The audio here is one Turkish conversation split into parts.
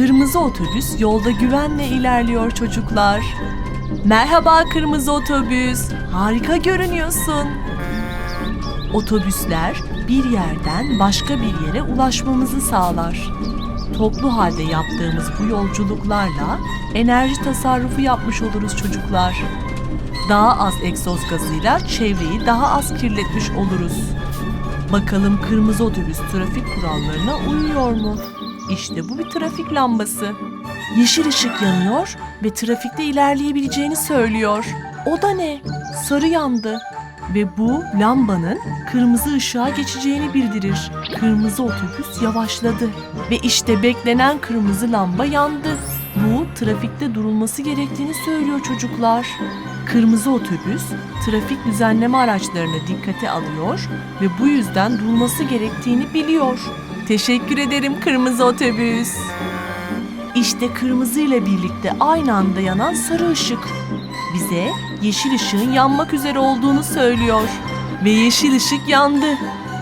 Kırmızı otobüs yolda güvenle ilerliyor çocuklar. Merhaba kırmızı otobüs. Harika görünüyorsun. Otobüsler bir yerden başka bir yere ulaşmamızı sağlar. Toplu halde yaptığımız bu yolculuklarla enerji tasarrufu yapmış oluruz çocuklar. Daha az egzoz gazıyla çevreyi daha az kirletmiş oluruz. Bakalım kırmızı otobüs trafik kurallarına uyuyor mu? İşte bu bir trafik lambası. Yeşil ışık yanıyor ve trafikte ilerleyebileceğini söylüyor. O da ne? Sarı yandı. Ve bu lambanın kırmızı ışığa geçeceğini bildirir. Kırmızı otobüs yavaşladı ve işte beklenen kırmızı lamba yandı. Bu trafikte durulması gerektiğini söylüyor çocuklar. Kırmızı otobüs trafik düzenleme araçlarını dikkate alıyor ve bu yüzden durması gerektiğini biliyor. Teşekkür ederim kırmızı otobüs. İşte kırmızı ile birlikte aynı anda yanan sarı ışık. Bize yeşil ışığın yanmak üzere olduğunu söylüyor. Ve yeşil ışık yandı.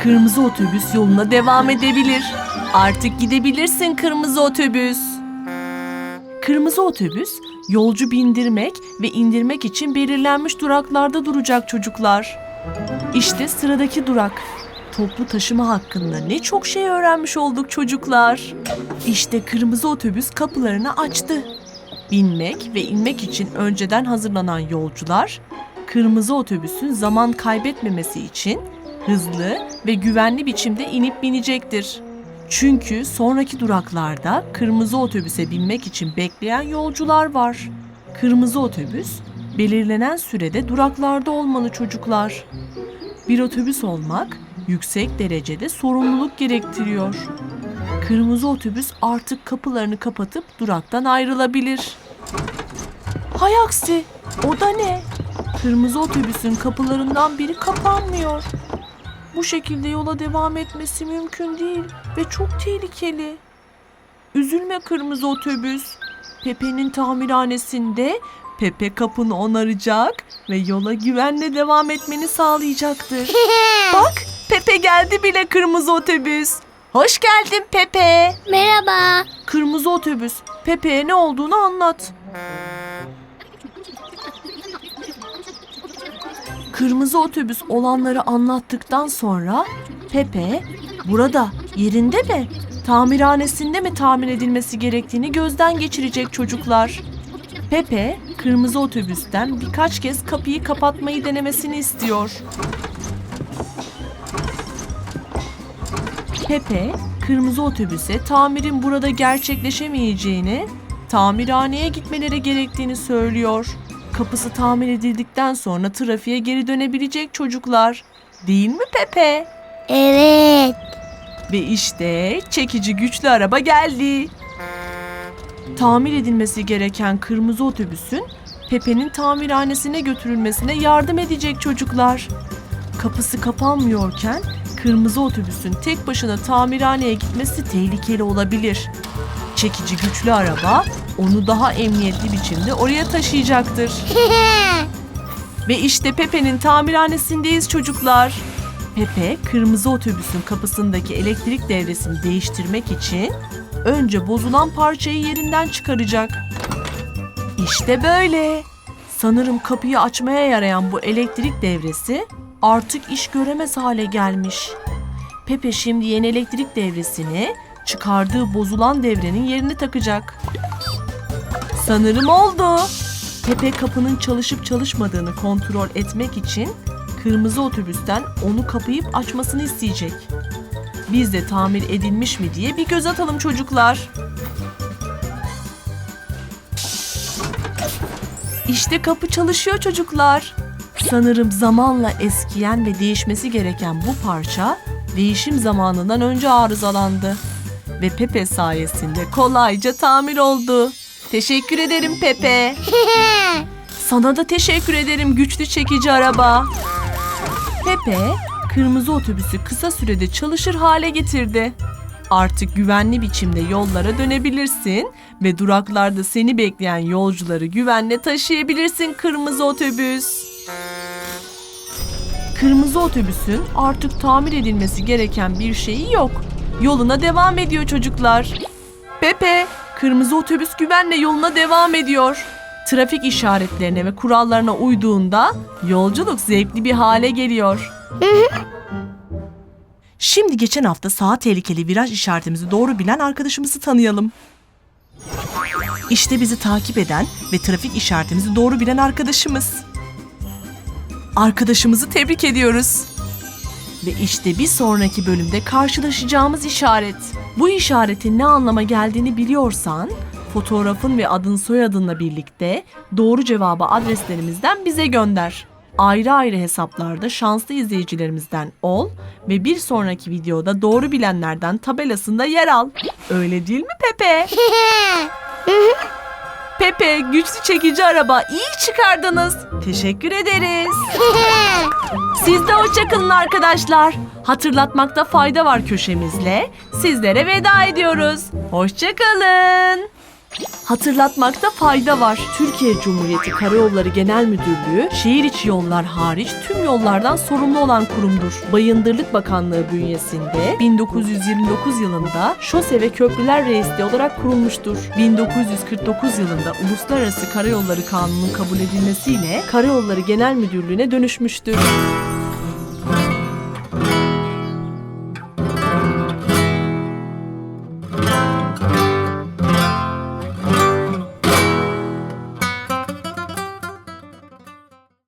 Kırmızı otobüs yoluna devam edebilir. Artık gidebilirsin kırmızı otobüs. Kırmızı otobüs yolcu bindirmek ve indirmek için belirlenmiş duraklarda duracak çocuklar. İşte sıradaki durak. Toplu taşıma hakkında ne çok şey öğrenmiş olduk çocuklar. İşte kırmızı otobüs kapılarını açtı. Binmek ve inmek için önceden hazırlanan yolcular, kırmızı otobüsün zaman kaybetmemesi için hızlı ve güvenli biçimde inip binecektir. Çünkü sonraki duraklarda kırmızı otobüse binmek için bekleyen yolcular var. Kırmızı otobüs belirlenen sürede duraklarda olmalı çocuklar. Bir otobüs olmak yüksek derecede sorumluluk gerektiriyor. Kırmızı otobüs artık kapılarını kapatıp duraktan ayrılabilir. Hay aksi, o da ne? Kırmızı otobüsün kapılarından biri kapanmıyor. Bu şekilde yola devam etmesi mümkün değil ve çok tehlikeli. Üzülme kırmızı otobüs. Pepe'nin tamirhanesinde Pepe kapını onaracak ve yola güvenle devam etmeni sağlayacaktır. Bak Pepe geldi bile kırmızı otobüs. Hoş geldin Pepe. Merhaba. Kırmızı otobüs. Pepe'ye ne olduğunu anlat. Kırmızı otobüs olanları anlattıktan sonra Pepe burada yerinde mi? Tamirhanesinde mi tamir edilmesi gerektiğini gözden geçirecek çocuklar. Pepe kırmızı otobüsten birkaç kez kapıyı kapatmayı denemesini istiyor. Pepe, kırmızı otobüse tamirin burada gerçekleşemeyeceğini, tamirhaneye gitmeleri gerektiğini söylüyor. Kapısı tamir edildikten sonra trafiğe geri dönebilecek çocuklar. Değil mi Pepe? Evet. Ve işte çekici güçlü araba geldi. Tamir edilmesi gereken kırmızı otobüsün Pepe'nin tamirhanesine götürülmesine yardım edecek çocuklar. Kapısı kapanmıyorken kırmızı otobüsün tek başına tamirhaneye gitmesi tehlikeli olabilir. Çekici güçlü araba onu daha emniyetli biçimde oraya taşıyacaktır. Ve işte Pepe'nin tamirhanesindeyiz çocuklar. Pepe, kırmızı otobüsün kapısındaki elektrik devresini değiştirmek için önce bozulan parçayı yerinden çıkaracak. İşte böyle. Sanırım kapıyı açmaya yarayan bu elektrik devresi artık iş göremez hale gelmiş. Pepe şimdi yeni elektrik devresini çıkardığı bozulan devrenin yerine takacak. Sanırım oldu. Pepe kapının çalışıp çalışmadığını kontrol etmek için kırmızı otobüsten onu kapayıp açmasını isteyecek. Biz de tamir edilmiş mi diye bir göz atalım çocuklar. İşte kapı çalışıyor çocuklar. Sanırım zamanla eskiyen ve değişmesi gereken bu parça değişim zamanından önce arızalandı. Ve Pepe sayesinde kolayca tamir oldu. Teşekkür ederim Pepe. Sana da teşekkür ederim güçlü çekici araba. Pepe, kırmızı otobüsü kısa sürede çalışır hale getirdi. Artık güvenli biçimde yollara dönebilirsin ve duraklarda seni bekleyen yolcuları güvenle taşıyabilirsin kırmızı otobüs. Kırmızı otobüsün artık tamir edilmesi gereken bir şeyi yok. Yoluna devam ediyor çocuklar. Pepe, Kırmızı otobüs güvenle yoluna devam ediyor. Trafik işaretlerine ve kurallarına uyduğunda yolculuk zevkli bir hale geliyor. Şimdi geçen hafta sağa tehlikeli viraj işaretimizi doğru bilen arkadaşımızı tanıyalım. İşte bizi takip eden ve trafik işaretimizi doğru bilen arkadaşımız. Arkadaşımızı tebrik ediyoruz. Ve işte bir sonraki bölümde karşılaşacağımız işaret. Bu işaretin ne anlama geldiğini biliyorsan, fotoğrafın ve adın soyadınla birlikte doğru cevabı adreslerimizden bize gönder. Ayrı ayrı hesaplarda şanslı izleyicilerimizden ol ve bir sonraki videoda doğru bilenlerden tabelasında yer al. Öyle değil mi Pepe? Pepe, güçlü çekici araba iyi çıkardınız. Teşekkür ederiz. Siz de hoşçakalın arkadaşlar. Hatırlatmakta fayda var köşemizle. Sizlere veda ediyoruz. Hoşçakalın. Hatırlatmakta fayda var. Türkiye Cumhuriyeti Karayolları Genel Müdürlüğü, şehir içi yollar hariç tüm yollardan sorumlu olan kurumdur. Bayındırlık Bakanlığı bünyesinde 1929 yılında Şose ve Köprüler Reisliği olarak kurulmuştur. 1949 yılında Uluslararası Karayolları Kanunu'nun kabul edilmesiyle Karayolları Genel Müdürlüğü'ne dönüşmüştür.